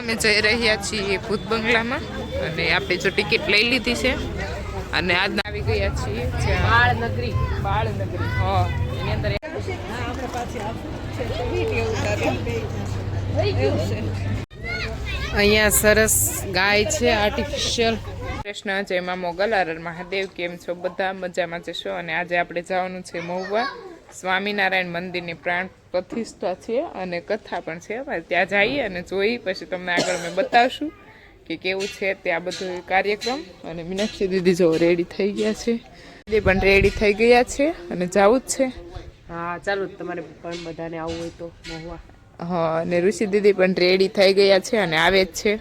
અમે જઈ રહ્યા છીએ ભૂત બંગલામાં અને આપણે જો ટિકિટ લઈ લીધી છે અને આજ આવી ગયા છીએ બાળનગરી. બાળનગરી. બાળ નગરી હા. એની અંદર અહીંયા સરસ ગાય છે આર્ટિફિશિયલ કૃષ્ણ જય માં મોગલ હર મહાદેવ કેમ છો? બધા મજામાં જશો અને આજે આપણે જવાનું છે મહુવા સ્વામિનારાયણ મંદિરની પ્રાણ પ્રતિષ્ઠા છે અને કથા પણ છે. અમારે ત્યાં જઈએ અને જોઈ પછી તમને આગળ મેં બતાવશું કે કેવું છે તે આ બધું કાર્યક્રમ. અને મીનાક્ષી દીદી જો રેડી થઈ ગયા છે. દીદી પણ રેડી થઈ ગયા છે અને જવું જ છે. હા ચાલો તમારે પણ બધાને આવવું હોય તો મહુવા. હા અને ઋષિ દીદી પણ રેડી થઈ ગયા છે અને આવે જ છે.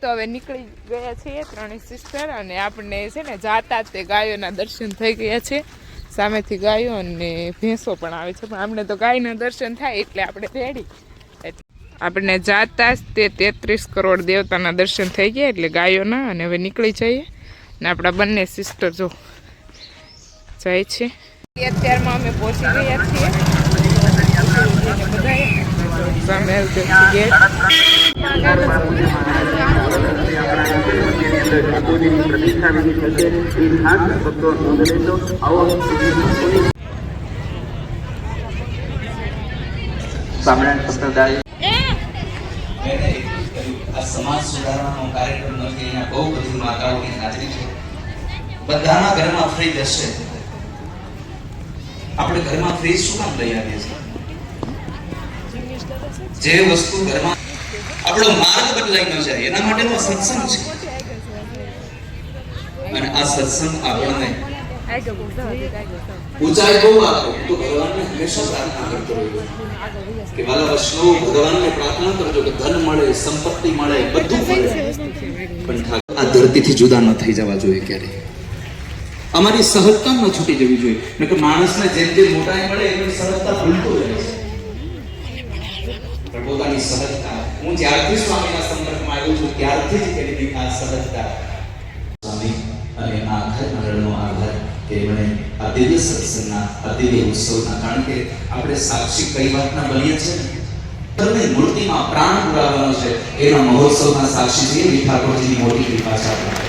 તો હવે નીકળી ગયા છે ત્રણેય સિસ્ટર અને આપણને છે ને જાતા તે ગાયોના દર્શન થઈ ગયા છે. સામેથી ગાયો અને ભેંસો પણ આવે છે. પણ આપણે તો ગાયના દર્શન થાય એટલે આપણે રેડી. આપણને જાતા જ તે તેત્રીસ કરોડ દેવતાના દર્શન થઈ ગયા એટલે ગાયોના અને હવે નીકળી જઈએ. ને આપણા બંને સિસ્ટર જો જાય છે. અત્યારમાં અમે પહોંચી ગયા છીએ. બધા બધાના ઘરમાં ફ્રીજ હશે આપણે ઘરમાં ફ્રીજ શું કામ લઈ જે વસ્તુ ઘરમાં આપણો માર્ગ બદલાઈ ન જાય એના માટેનો સત્સંગ છે. અને આ સત્સંગ આપણને ઊંચાઈ બહુ આપો. તો ભગવાનને હંમેશા પ્રાર્થના કરતો રહ્યો કે વાલા વૈષ્ણવ, ભગવાનને પ્રાર્થના કરજો કે ધન મળે, સંપત્તિ મળે, બધું મળે. પણ આ ધરતીથી જુદા ન થઈ જવા જોઈએ ક્યારે અમારી સહજતા ન છૂટી જવી જોઈએ. નકર માણસને જેમ જેમ મોટાઈ મળે, એમ સહજતા ભૂલતો રહે છે. પોતાની સહજતા, હું જ્યારથી સ્વામીના સંપર્કમાં આવ્યો છું, ત્યારથી જ તેની આ સહજતા અને આધાર મંડળનો આભાર કે એમણે આ દિવ્ય સત્સંગના આ દિવ્ય ઉત્સવના, કારણ કે આપણે સાક્ષી કઈ વાતના બનીએ છીએ ને? ધર્મની મૂર્તિમાં પ્રાણ પુરાવાનો છે, એના મહોત્સવના સાક્ષી છે એવી ઠાકોરજીની મોટી કૃપા છે આપણે પર.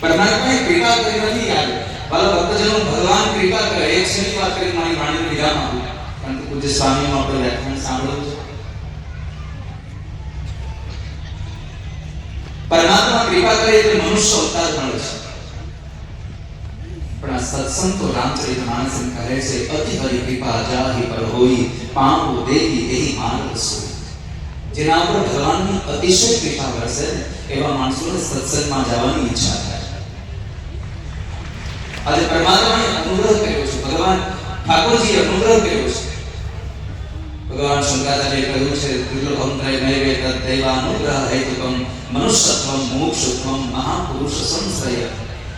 પરમાત્માએ કૃપા કરી નથી યાદ. વાલા ભક્તજનો, ભગવાન કૃપા કરે, એક શની વાત કરી મારી વાણીને વિરામ આપું. કારણ પૂજ્ય સ્વામીમાં આપણે વ્યાખ્યાન સાંભળ્યું છે. કૃપા કરે એટલે મનુષ્ય અવતાર મળે છે પણ આ સત્સંગ તો રામચરિત માનસ એમ કહે છે અતિ હરિ કૃપા જાહી પર હોઈ પામો દેહી એહી માનવ સોઈ જેના ઉપર ભગવાનની અતિશય કૃપા વરસે ને એવા માણસોને સત્સંગમાં જવાની ઈચ્છા થાય આજે પરમાત્માએ અનુગ્રહ કર્યો છે ભગવાન ઠાકોરજીએ અનુગ્રહ કર્યો છે ભગવાન શંકરાચાર્ય કહ્યું છે ત્રિલોકમ ત્રય નૈવે તદ દૈવાનુગ્રહ હેતુકમ મનુષ્યત્વમ મોક્ષત્વમ મહાપુરુષ સંશ્રય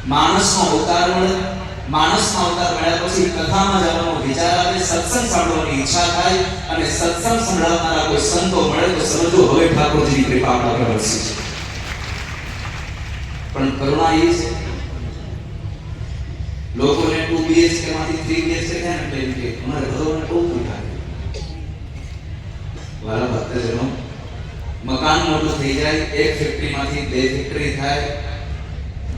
માણસનો અવતાર મળે માણસનો અવતાર મળ્યા પછી કથામાં જવાનો વિચાર આવે સત્સંગ સાંભળવાની ઈચ્છા થાય અને સત્સંગ સંભળાવનારા કોઈ સંતો મળે તો સમજો હવે ઠાકોરજીની કૃપા આપણા પર વરસી છે પણ કરુણા એ છે લોકોને ટુ બીએચકે માંથી થ્રી બીએચકે થાય ને એટલે કે અમારે ભગવાનને બહુ છે વાલા ભક્તજનો મકાન મોટું થઈ જાય, એક ફેક્ટરીમાંથી બે ફેક્ટરી થાય.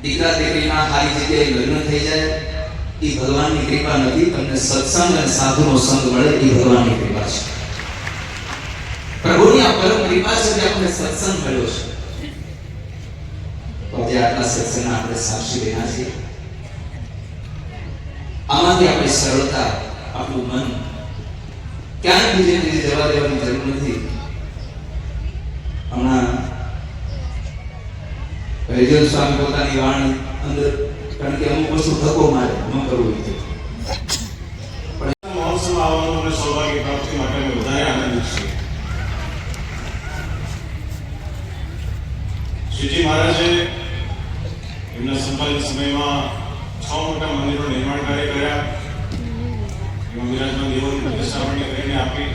દીકરા દીકરીના સારી જગ્યાએ લગ્ન થઈ જાય. એ ભગવાનની કૃપા નથી, તમને સત્સંગ અને સાધુનો સંગ મળે એ ભગવાનની કૃપા છે. પ્રભુની આ પરમ કૃપા છે કે આપણને સત્સંગ મળ્યો છે. આજે આટલા સત્સંગના આપણે સાક્ષી બન્યા છીએ. આમાંથી આપણી સરળતા, આપણું મન ક્યાંય બીજે બીજે જવા દેવાની જરૂર નથી. હમણાં હરિજન સ્વામી પોતાની વાણી અંદર, કારણ કે અમુક વસ્તુ ધક્કો મારે, ન કરવું જોઈએ મહારાજે એમના સંપાદિત સમયમાં છ મોટા મંદિરો નિર્માણ કાર્ય કર્યા. વિરાજમાન દેવોની પ્રતિષ્ઠાપન કરીને આપણા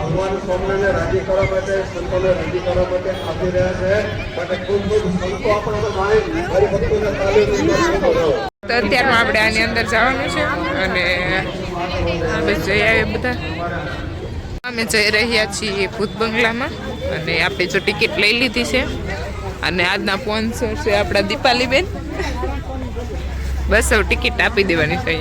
ભગવાન સ્વામિનારાયણને રાજી કરવા માટે સંતોને રાજી કરવા માટે આપી. રહ્યા છે માટે ખૂબ ખૂબ સંતો આપણે તાલીમ તો અત્યારમાં આપણે આની અંદર જવાનું છે અને બસ જઈ આવીએ બધા. અમે જઈ રહ્યા છીએ ભૂત બંગલામાં અને આપણે જો ટિકિટ લઈ લીધી છે. અને આજના સ્પોન્સર છે આપણા દીપાલીબેન. બસ હવે ટિકિટ આપી દેવાની છે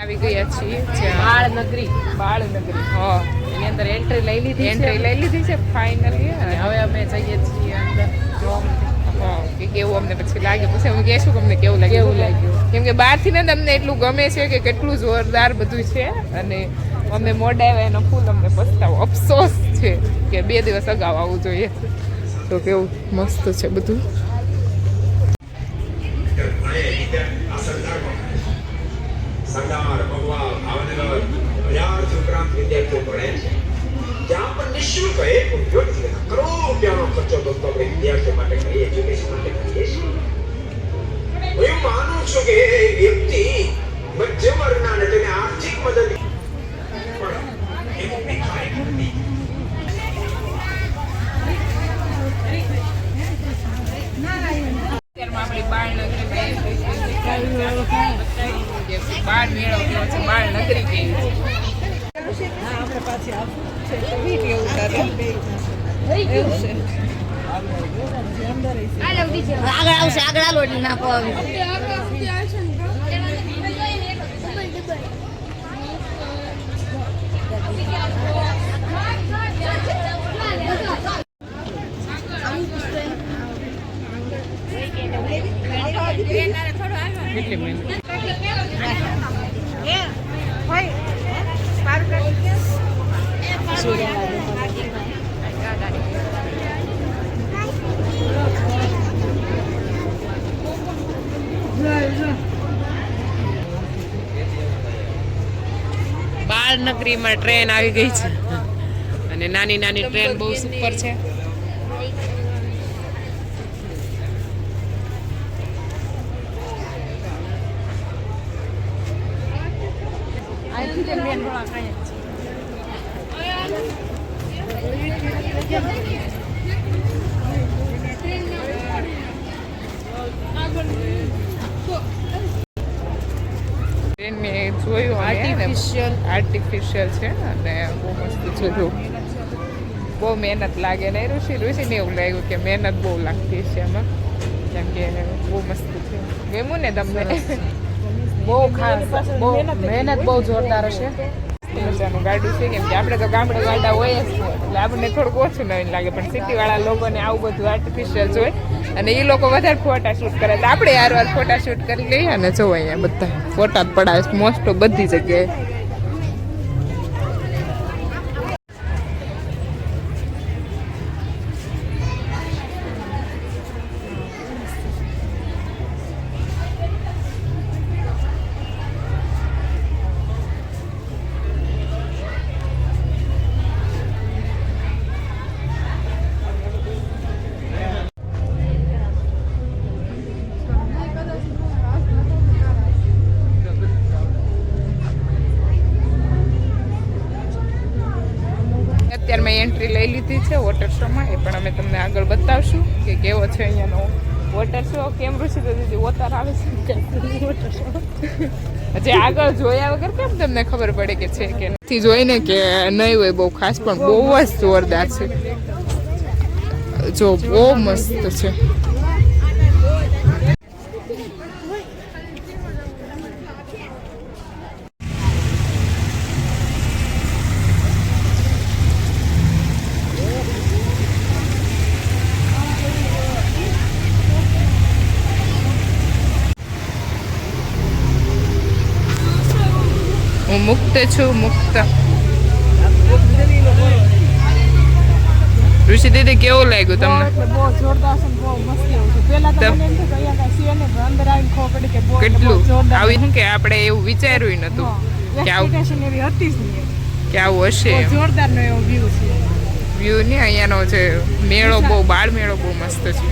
આવી ગયા છીએ બાળનગરી. બાળનગરી હા. એની અંદર એન્ટ્રી લઈ લીધી એન્ટ્રી લઈ લીધી છે ફાઇનલી હવે અમે જઈએ છીએ અંદર હા કે કેવું અમને પછી લાગ્યું પછી અમે કહેશું કે અમને કેવું લાગ્યું કેવું લાગ્યું? કેમ કે બહારથી ને અમને એટલું ગમે છે કે કેટલું જોરદાર બધું છે. અને અમે મોડા આવ્યા એનો ફૂલ અમને પસ્તાવો. અફસોસ છે કે બે દિવસ અગાઉ આવવું જોઈએ. તો કેવું મસ્ત છે બધું. સરદાર વિદ્યાર્થીઓ ભણે છે. જ્યાં પણ નિઃશુલ્ક એક વ્યક્તિ કરોડો રૂપિયાનો ખર્ચો દોસ્તો આપણે વિદ્યાર્થીઓ માટે કરીએ એજ્યુકેશન માટે કરીએ છીએ. હું માનું છું કે વ્યક્તિ મધ્યમ વર્ગના અને તેને આર્થિક મદદ આપણી બાળ મેળો કેવો છે બાળનગરી કેવી છે? આગળ આવશે આગળ આલો એટલે આવે કેટલી મહેનત બાળનગરીમાં ટ્રેન આવી ગઈ છે. અને નાની નાની ટ્રેન બહુ સુપર છે. ટ્રેનને જોયું આર્ટિફિશિયલ આર્ટિફિશિયલ છે અને બહુ મસ્ત છે. જો બહુ મહેનત લાગે ને ઋષિ ઋષિને એવું લાગ્યું કે મહેનત બહુ લાગતી છે એમાં. કેમ કે બહુ મસ્ત છે. ગમ્યું ને તમને? બહુ ખાસ બહુ મહેનત બહુ જોરદાર હશે. મજાનું ગાડું છે કેમ કે આપણે તો ગામડે ગાડા હોય જ એટલે આપણને થોડુંક ઓછું નવીન લાગે પણ સિટીવાળા લોકોને આવું બધું આર્ટિફિશિયલ જોઈ અને એ લોકો વધારે ફોટા શૂટ કરે. તો આપણે યાર વાર ફોટા શૂટ કરી લઈએ અને જો અહીંયા બધા ફોટા જ પડાવે મોસ્ટ બધી જગ્યાએ. એન્ટ્રી લઈ લીધી છે વોટર શોમાં. એ પણ અમે તમને આગળ બતાવશું કે કેવો છે અહીંયાનો વોટર શો, કેમ ઋષિ દીદી વોટર આવે છે હજી આગળ જોયા વગર કેમ તમને ખબર પડે કે છે કે નથી? જોઈને કે નહીં હોય, બહુ ખાસ, પણ બહુ જ જોરદાર છે. જો, બહુ મસ્ત છે. હું મુક્ત છું મુક્ત. ઋષિ દીદી કેવું લાગ્યું તમને? બહુ જોરદાર છે બહુ મસ્તી એવું છે. પેલા તો મને એમ થયું કે અહીંયા કાંઈ છે અંદર આવીને ખબર પડી કે બહુ કેટલું? જોરદાર આવી કે આપણે એવું વિચાર્યું નતું? કે આવું એવી હતી જ નહીં કે આવું હશે. જોરદારનો એવો વ્યૂ છે. વ્યૂ ને અહીંયાનો જે મેળો બહુ બાળ મેળો બહુ મસ્ત છે.